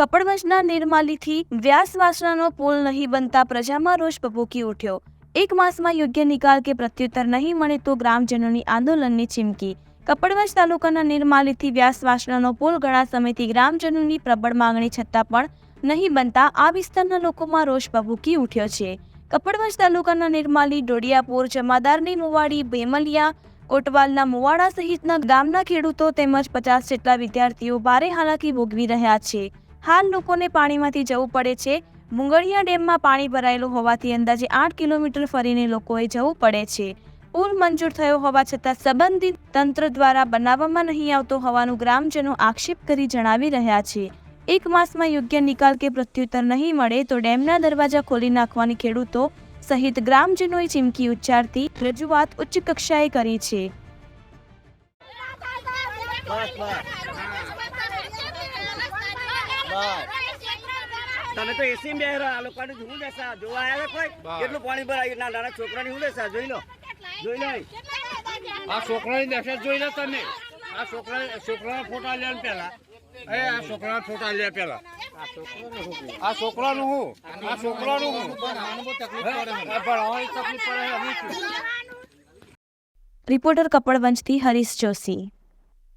કપડવંજના નિર્માલીથી વ્યાસ વાસણાનો પુલ નહીં બનતા પ્રજામાં રોષ ભભૂકી ઉઠ્યો. એક માસમાં યોગ્ય નિકાલ કે પ્રત્યુત્તર નહીં મળે તો ગ્રામજનોની આંદોલનની ચીમકી. કપડવંજ તાલુકાના નિર્માલીથી વ્યાસ વાસણાનો પુલ ઘણા સમયથી ગ્રામજનોની પ્રબળ માંગણી છતાં પણ નહીં બનતા આ વિસ્તારના લોકોમાં રોષ ભભૂકી ઉઠ્યો છે. કપડવંજ તાલુકાના નિર્માલી ડોડિયાપુર, જમાદારની મુવાડી, ભેમલિયા, કોટવાલના મુવાડા સહિતના ગામના ખેડૂતો તેમજ પચાસ જેટલા વિદ્યાર્થીઓ ભારે હાલાકી ભોગવી રહ્યા છે. હાલ લોકોને પાણીમાંથી જવું પડે છે. મુંગળિયા ડેમમાં પાણી ભરાયેલું હોવાથી અંદાજે આઠ કિલોમીટર ફરીને લોકોએ જવું પડે છે. પુલ મંજૂર થયો હોવા છતાં સંબંધિત તંત્ર દ્વારા બનાવવામાં નહીં આવતો હોવાનું ગ્રામજનો આક્ષેપ કરી જણાવી રહ્યા છે. એક માસમાં યોગ્ય નિકાલ કે પ્રત્યુત્તર નહીં મળે તો ડેમના દરવાજા ખોલી નાખવાની ખેડૂતો સહિત ગ્રામજનોએ ચીમકી ઉચ્ચારતી રજૂઆત ઉચ્ચ કક્ષાએ કરી છે. તમે તો એસી બે આ લોકોને શું દેસા જોવા આવ્યા કોઈ? કેટલું પાણી ભરાય? ના નાના છોકરાની શું દેસા જોઈ લો. જોઈ લો. આ છોકરાની દહેશત જોઈ લો તમે. આ છોકરા છોકરાના ફોટા લે ને પેલા. એ આ છોકરાના ફોટા લે પેલા. આ છોકરાનું હું આ છોકરાનું હું? તકલીફ પડે રિપોર્ટર કપડવંશથી હરીશ જોશી.